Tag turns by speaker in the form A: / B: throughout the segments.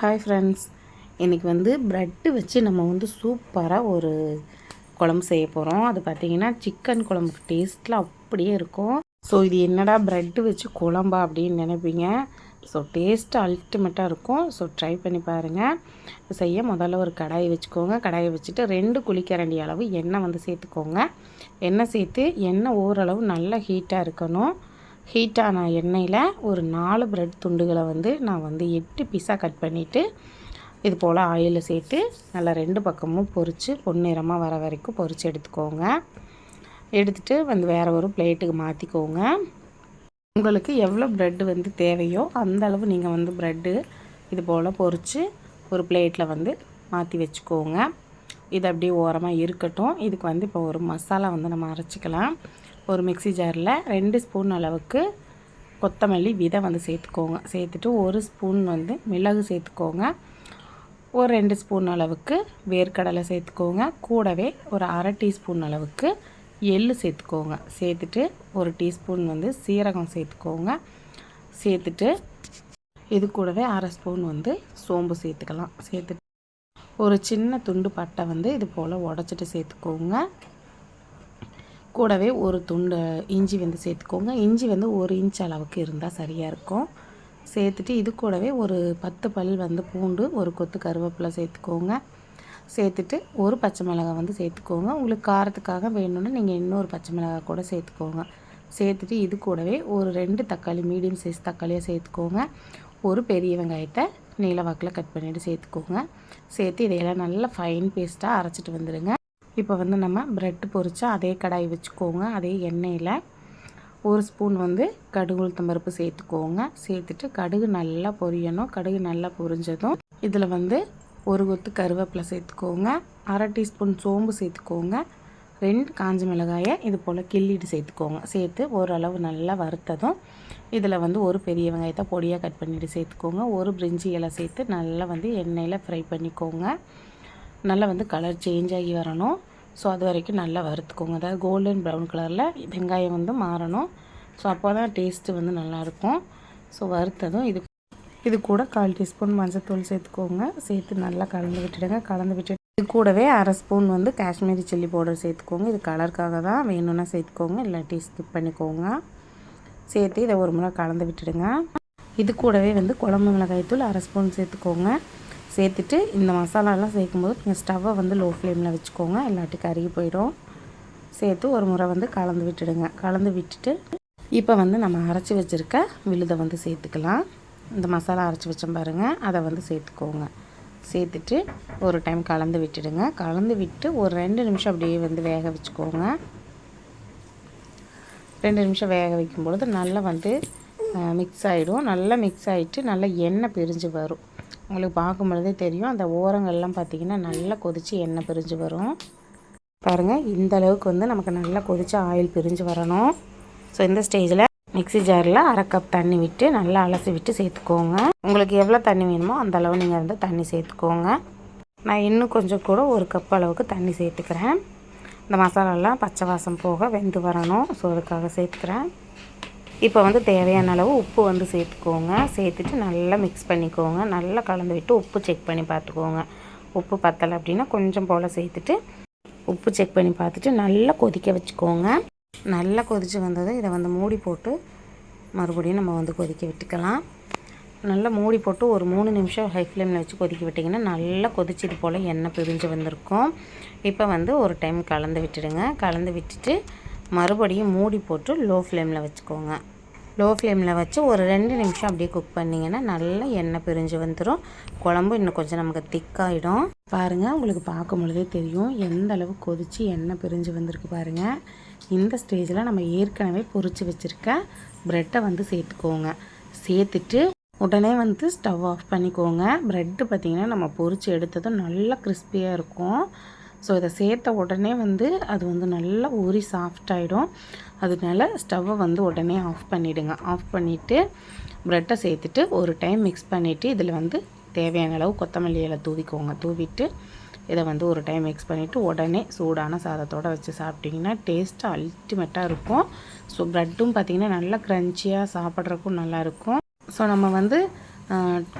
A: Hi friends இன்றைக்கி வந்து bread வச்சு நம்ம வந்து சூப்பராக ஒரு குழம்பு செய்ய போகிறோம் அது பார்த்திங்கன்னா சிக்கன் குழம்புக்கு டேஸ்ட்டில் அப்படியே இருக்கும். ஸோ இது என்னடா ப்ரெட்டு வச்சு குழம்பா அப்படின்னு நினைப்பீங்க? ஸோ டேஸ்ட்டு அல்டிமேட்டாக இருக்கும். ஸோ ட்ரை பண்ணி பாருங்கள் செய்ய முதல்ல ஒரு கடாயை வச்சுக்கோங்க. கடாயை வச்சுட்டு ரெண்டு குளிக்கரண்டி அளவு எண்ணெய் வந்து சேர்த்துக்கோங்க. எண்ணெய் சேர்த்து எண்ணெய் ஓரளவு நல்லா ஹீட்டாக இருக்கணும். ஹீட்டான எண்ணெயில் ஒரு நாலு ப்ரெட் துண்டுகளை வந்து நான் வந்து எட்டு பீஸாக கட் பண்ணிவிட்டு இது போல் ஆயிலில் சேர்த்து நல்லா ரெண்டு பக்கமும் பொரித்து பொன்னிறமாக வர வரைக்கும் பொரித்து எடுத்துக்கோங்க. எடுத்துகிட்டு வந்து வேறு ஒரு பிளேட்டுக்கு மாற்றிக்கோங்க உங்களுக்கு எவ்வளோ ப்ரெட்டு வந்து தேவையோ அந்த அளவு நீங்கள் வந்து ப்ரெட்டு இது போல் பொரித்து ஒரு பிளேட்டில் வந்து மாற்றி வச்சுக்கோங்க. இது அப்படியே ஓரமாக இருக்கட்டும். இதுக்கு வந்து இப்போ ஒரு மசாலா வந்து நம்ம அரைச்சிக்கலாம். ஒரு மிக்சி ஜாரில் ரெண்டு ஸ்பூன் அளவுக்கு கொத்தமல்லி விதை வந்து சேர்த்துக்கோங்க. சேர்த்துட்டு ஒரு ஸ்பூன் வந்து மிளகு சேர்த்துக்கோங்க. ஒரு ரெண்டு ஸ்பூன் அளவுக்கு வேர்க்கடலை சேர்த்துக்கோங்க. கூடவே ஒரு அரை டீஸ்பூன் அளவுக்கு எள்ளு சேர்த்துக்கோங்க. சேர்த்துட்டு ஒரு டீஸ்பூன் வந்து சீரகம் சேர்த்துக்கோங்க. சேர்த்துட்டு இது கூடவே அரை ஸ்பூன் வந்து சோம்பு சேர்த்துக்கலாம். சேர்த்துட்டு ஒரு சின்ன துண்டு பட்டை வந்து இது போல் உடச்சிட்டு சேர்த்துக்கோங்க. கூடவே ஒரு துண்டு இஞ்சி வந்து சேர்த்துக்கோங்க. இஞ்சி வந்து ஒரு இன்ச் அளவுக்கு இருந்தால் சரியாக இருக்கும். சேர்த்துட்டு இது கூடவே ஒரு பத்து பல் வந்து பூண்டு ஒரு கொத்து கருவேப்பிலை சேர்த்துக்கோங்க. சேர்த்துட்டு ஒரு பச்சை மிளகாய் வந்து சேர்த்துக்கோங்க. உங்களுக்கு காரத்துக்காக வேணும்னா நீங்கள் இன்னொரு பச்சை மிளகாய் கூட சேர்த்துக்கோங்க. சேர்த்துட்டு இது கூடவே ஒரு ரெண்டு தக்காளி மீடியம் சைஸ் தக்காளியாக சேர்த்துக்கோங்க. ஒரு பெரிய வெங்காயத்தை நீல வாக்கில் கட் பண்ணிவிட்டு சேர்த்துக்கோங்க. சேர்த்து இதையெல்லாம் நல்லா ஃபைன் பேஸ்ட்டாக அரைச்சிட்டு வந்துடுங்க இப்போ வந்து நம்ம ப்ரெட் பொரிச்சா அதே கடாய் வச்சுக்கோங்க அதே எண்ணெயில். ஒரு ஸ்பூன் வந்து கடுகு உளுத்தம்பருப்பு சேர்த்துக்கோங்க. சேர்த்துட்டு கடுகு நல்லா பொரியணும். கடுகு நல்லா பொரிஞ்சதும் இதில் வந்து ஒரு கொத்து கருவேப்பிலை சேர்த்துக்கோங்க. அரை டீஸ்பூன் சோம்பு சேர்த்துக்கோங்க. ரெண்டு காஞ்ச மிளகாயை இது போல் கிள்ளிட்டு சேர்த்துக்கோங்க. சேர்த்து ஓரளவு நல்லா வறுத்ததும் இதில் வந்து ஒரு பெரிய வெங்காயத்தை பொடியாக கட் பண்ணிவிட்டு சேர்த்துக்கோங்க. ஒரு பிரிஞ்சி இலை சேர்த்து நல்லா வந்து எண்ணெயில் ஃப்ரை பண்ணிக்கோங்க. நல்லா வந்து கலர் சேஞ்ச் ஆகி வரணும். ஸோ அது வரைக்கும் நல்லா வறுத்துக்கோங்க. அதாவது கோல்டன் ப்ரௌன் கலரில் வெங்காயம் வந்து மாறணும். ஸோ அப்போ தான் டேஸ்ட்டு வந்து நல்லாயிருக்கும் ஸோ வறுத்ததும் இது இது கூட கால் டீஸ்பூன் மஞ்சத்தூள் சேர்த்துக்கோங்க. சேர்த்து நல்லா கலந்து விட்டுடுங்க. கலந்து விட்டு இது கூடவே அரை ஸ்பூன் வந்து காஷ்மீரி சில்லி பவுடர் சேர்த்துக்கோங்க. இது கலருக்காக தான் வேணும்னா சேர்த்துக்கோங்க. இல்லாட்டி ஸ்கிப் பண்ணிக்கோங்க. சேர்த்து இதை ஒரு முறை கலந்து விட்டுடுங்க. இது கூடவே வந்து குழம்பு மிளகாய் தூள் அரை ஸ்பூன் சேர்த்துக்கோங்க. சேர்த்துட்டு இந்த மசாலாலாம் சேர்க்கும்போது நீங்கள் ஸ்டவ்வை வந்து லோ ஃப்ளேமில் வச்சுக்கோங்க. இல்லாட்டி கருகி போயிடும். சேர்த்து ஒரு முறை வந்து கலந்து விட்டுடுங்க. கலந்து விட்டுட்டு இப்போ வந்து நம்ம அரைச்சி வச்சுருக்க விழுதை வந்து சேர்த்துக்கலாம். இந்த மசாலா அரைச்சி வச்சோம் பாருங்கள் அதை வந்து சேர்த்துக்கோங்க. சேர்த்துட்டு ஒரு டைம் கலந்து விட்டுடுங்க. கலந்து விட்டு ஒரு ரெண்டு நிமிஷம் அப்படியே வந்து வேக வச்சுக்கோங்க. ரெண்டு நிமிஷம் வேக வைக்கும் பொழுது நல்லா வந்து மிக்ஸ் ஆகிடும் நல்லா மிக்ஸ் ஆகிட்டு நல்லா எண்ணெய் பிரிஞ்சு வரும். உங்களுக்கு பார்க்கும் பொழுதே தெரியும். அந்த ஓரங்கள்லாம் பார்த்திங்கன்னா நல்லா கொதித்து எண்ணெய் பிரிஞ்சு வரும். பாருங்கள் இந்த அளவுக்கு வந்து நமக்கு நல்லா கொதித்து ஆயில் பிரிஞ்சு வரணும். ஸோ இந்த ஸ்டேஜில் மிக்சி ஜாரில் அரை கப் தண்ணி விட்டு நல்லா அலசி விட்டு சேர்த்துக்கோங்க. உங்களுக்கு எவ்வளோ தண்ணி வேணுமோ அந்த அளவு நீங்கள் வந்து தண்ணி சேர்த்துக்கோங்க. நான் இன்னும் கொஞ்சம் கூட ஒரு கப் அளவுக்கு தண்ணி சேர்த்துக்கிறேன். இந்த மசாலாலாம் பச்சை வாசம் போக வெந்து வரணும். ஸோ அதுக்காக சேர்த்துக்கிறேன். இப்போ வந்து தேவையான அளவு உப்பு வந்து சேர்த்துக்கோங்க. சேர்த்துட்டு நல்லா மிக்ஸ் பண்ணிக்கோங்க. நல்லா கலந்து விட்டு உப்பு செக் பண்ணி பார்த்துக்கோங்க. உப்பு பத்தலை அப்படின்னா கொஞ்சம் போல் சேர்த்துட்டு உப்பு செக் பண்ணி பார்த்துட்டு நல்லா கொதிக்க வச்சுக்கோங்க. நல்லா கொதித்து வந்ததும் இதை வந்து மூடி போட்டு மறுபடியும் நம்ம வந்து கொதிக்க விட்டுக்கலாம். நல்லா மூடி போட்டு ஒரு மூணு நிமிஷம் ஹை ஃப்ளேமில் வச்சு கொதிக்க விட்டிங்கன்னா நல்லா கொதிச்சது போல் எண்ணெய் பிரிஞ்சு வந்திருக்கும். இப்போ வந்து ஒரு டைம் கலந்து விட்டுடுங்க. கலந்து விட்டுட்டு மறுபடியும் மூடி போட்டு லோ ஃப்ளேமில் வச்சுக்கோங்க. லோ ஃப்ளேமில் வச்சு ஒரு ரெண்டு நிமிஷம் அப்படியே குக் பண்ணிங்கன்னா நல்லா எண்ணெய் பிரிஞ்சு வந்துடும் குழம்பு இன்னும் கொஞ்சம் நமக்கு திக்காகிடும் பாருங்கள் உங்களுக்கு பார்க்கும் பொழுதே தெரியும் எந்த அளவு கொதித்து எண்ணெய் பிரிஞ்சு வந்திருக்கு பாருங்கள் இந்த ஸ்டேஜில் நம்ம ஏற்கனவே பொறிச்சு வச்சுருக்க ப்ரெட்டை வந்து சேர்த்துக்கோங்க. சேர்த்துட்டு உடனே வந்து ஸ்டவ் ஆஃப் பண்ணிக்கோங்க. ப்ரெட்டு பார்த்திங்கன்னா நம்ம பொறிச்சு எடுத்ததும் நல்லா கிறிஸ்பியாக இருக்கும். ஸோ இதை சேர்த்த உடனே வந்து அது வந்து நல்லா ஊறி சாஃப்டாகிடும் அதனால ஸ்டவ்வை வந்து உடனே ஆஃப் பண்ணிவிடுங்க ஆஃப் பண்ணிவிட்டு ப்ரெட்டை சேர்த்துட்டு ஒரு டைம் மிக்ஸ் பண்ணிவிட்டு இதில் வந்து தேவையான அளவு கொத்தமல்லி இலை தூவிக்கோங்க. தூவிட்டு இதை வந்து ஒரு டைம் மிக்ஸ் பண்ணிவிட்டு உடனே சூடான சாதத்தோடு வச்சு சாப்பிட்டிங்கன்னா டேஸ்ட்டு அல்டிமேட்டாக இருக்கும். ஸோ ப்ரெட்டும் பார்த்திங்கன்னா நல்லா க்ரன்ச்சியாக சாப்பிட்றக்கும் நல்லாயிருக்கும் ஸோ நம்ம வந்து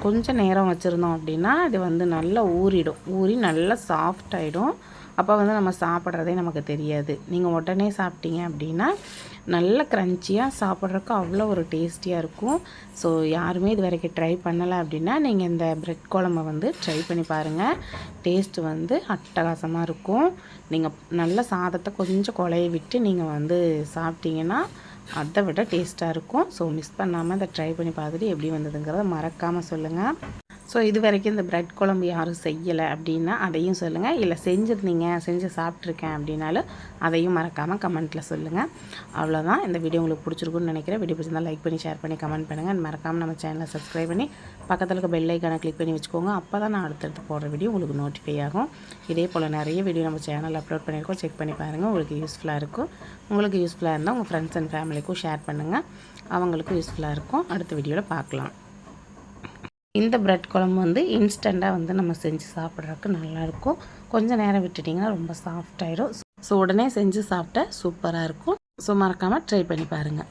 A: கொஞ்சம் நேரம் வச்சுருந்தோம் அப்படின்னா அது வந்து நல்லா ஊறிடும். ஊறி நல்லா சாஃப்ட் ஆகிடும் அப்போ வந்து நம்ம சாப்பிட்றதே நமக்கு தெரியாது. நீங்கள் உடனே சாப்பிட்டீங்க அப்படின்னா நல்ல க்ரன்ச்சியாக சாப்பிட்றதுக்கு அவ்வளோ ஒரு டேஸ்டியாக இருக்கும். ஸோ யாருமே இது வரைக்கும் ட்ரை பண்ணலை அப்படின்னா நீங்கள் இந்த பிரெட் குழம்ப வந்து ட்ரை பண்ணி பாருங்கள் டேஸ்ட்டு வந்து அட்டகாசமாக இருக்கும். நீங்கள் நல்ல சாதத்தை கொஞ்சம் குழைய விட்டு நீங்கள் வந்து சாப்பிட்டீங்கன்னா அதை விட டேஸ்ட்டாக இருக்கும். ஸோ மிஸ் பண்ணாமல் அதை ட்ரை பண்ணி பார்த்துட்டு எப்படி வந்ததுங்கிறத மறக்காமல் சொல்லுங்கள் ஸோ இது வரைக்கும் இந்த பிரெட் குழம்பு யாரும் செய்யலை அப்படின்னா அதையும் சொல்லுங்கள் இல்லை செஞ்சுருந்தீங்க செஞ்சு சாப்பிட்ருக்கேன் அப்படின்னாலும் அதையும் மறக்காமல் கமெண்ட்டில் சொல்லுங்கள் அவ்வளோதான் இந்த வீடியோ உங்களுக்கு பிடிச்சிருக்குன்னு நினைக்கிறேன். வீடியோ பிடிச்சிருந்தால் லைக் பண்ணி ஷேர் பண்ணி கமெண்ட் பண்ணுங்கள் மறக்காமல் நம்ம சேனலை சப்ஸ்கிரைப் பண்ணி பக்கத்தில் இருக்க பெல் ஐக்கானை கிளிக் பண்ணி வச்சுக்கோங்க. அப்போ தான் நான் அடுத்தடுத்து போடுற வீடியோ உங்களுக்கு நோட்டிஃபை ஆகும். இதே போல் நிறைய வீடியோ நம்ம சேனலில் அப்லோட் பண்ணியிருக்கோம். செக் பண்ணி பாருங்கள் உங்களுக்கு யூஸ்ஃபுல்லாக இருக்கும். உங்களுக்கு யூஸ்ஃபுல்லாக இருந்தால் உங்கள் ஃப்ரெண்ட்ஸ் அண்ட் ஃபேமிலிக்கும் ஷேர் பண்ணுங்கள் அவங்களுக்கும் யூஸ்ஃபுல்லாக இருக்கும். அடுத்த வீடியோவில் பார்க்கலாம். இந்த பிரெட் குழம்பு வந்து இன்ஸ்டண்ட்டாக வந்து நம்ம செஞ்சு சாப்பிட்றதுக்கு நல்லாயிருக்கும். கொஞ்சம் நேரம் விட்டுட்டிங்கன்னா ரொம்ப சாஃப்ட் ஆயிடும் ஸோ உடனே செஞ்சு சாப்பிட்டா சூப்பராக இருக்கும். ஸோ மறக்காமல் ட்ரை பண்ணி பாருங்கள்